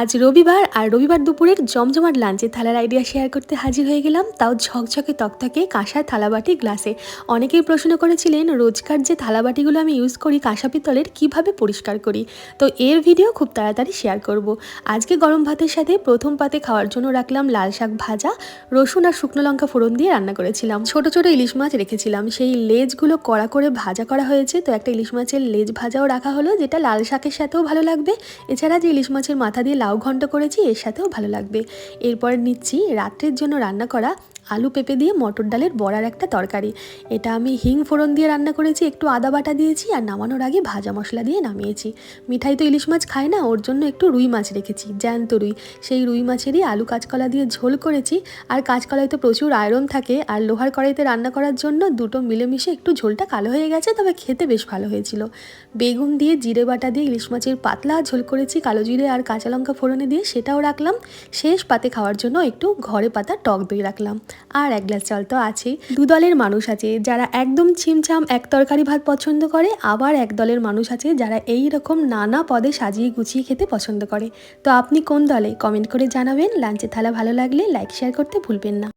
আজ রবিবার আর রবিবার দুপুরের জমজমাট লাঞ্চের থালার আইডিয়া শেয়ার করতে হাজির হয়ে গেলাম, তাও ঝকঝকে তকতকে কাঁসার থালাবাটি গ্লাসে অনেকেই প্রশ্ন করেছিলেন, রোজকার যে থালাবাটিগুলো আমি ইউজ করি কাঁসা পিতলের কীভাবে পরিষ্কার করি? তো এর ভিডিও খুব তাড়াতাড়ি শেয়ার করব। আজকে গরম ভাতের সাথে প্রথম পাতে খাওয়ার জন্য রাখলাম লাল শাক ভাজা, রসুন আর শুকনো লঙ্কা ফোড়ন দিয়ে রান্না করেছিলাম। ছোট ছোট ইলিশ মাছ রেখেছিলাম, সেই লেজগুলো কড়া করে ভাজা করা হয়েছে, তো একটা ইলিশ মাছের লেজ ভাজাও রাখা হলো, যেটা লাল শাকের সাথেও ভালো লাগবে। এছাড়া যে ইলিশ মাছের মাথা দিয়ে লাউ ঘন্ট করেছি এর সাথেও ভালো লাগবে। এরপর নিচ্ছি রাত্রের জন্য রান্না করা আলু পেঁপে দিয়ে মটর ডালের বড়ার একটা তরকারি। এটা আমি হিং ফোড়ন দিয়ে রান্না করেছি, একটু আদা বাটা দিয়েছি আর নামানোর আগে ভাজা মশলা দিয়ে নামিয়েছি। মিঠাই তো ইলিশ মাছ খায় না, ওর জন্য একটু রুই মাছ রেখেছি, জ্যান্ত রুই। সেই রুই মাছেরই আলু কাঁচকলা দিয়ে ঝোল করেছি আর কাঁচকলায় তো প্রচুর আয়রন থাকে আর লোহার কড়াইতে রান্না করার জন্য দুটো মিলেমিশে একটু ঝোলটা কালো হয়ে গেছে, তবে খেতে বেশ ভালো হয়েছিল। বেগুন দিয়ে জিরে বাটা দিয়ে ইলিশ মাছের পাতলা ঝোল করেছি, কালো জিরে আর কাঁচা লঙ্কা ফোড়নে দিয়ে সেটাও রাখলাম। শেষ পাতে খাওয়ার জন্য একটু ঘরে পাতা টক দই রাখলাম। আর এক গ্লাস জল তো আছেই। দু দলের মানুষ আছে যারা একদম ছিমছাম, এক তরকারি ভাত পছন্দ করে, আবার এক দলের মানুষ আছে যারা এই রকম নানা পদে সাজিয়ে গুছিয়ে খেতে পছন্দ করে। তো আপনি কোন দলে? কমেন্ট করে জানাবেন। লাঞ্চে থালা ভালো লাগলে লাইক, শেয়ার করতে ভুলবেন না।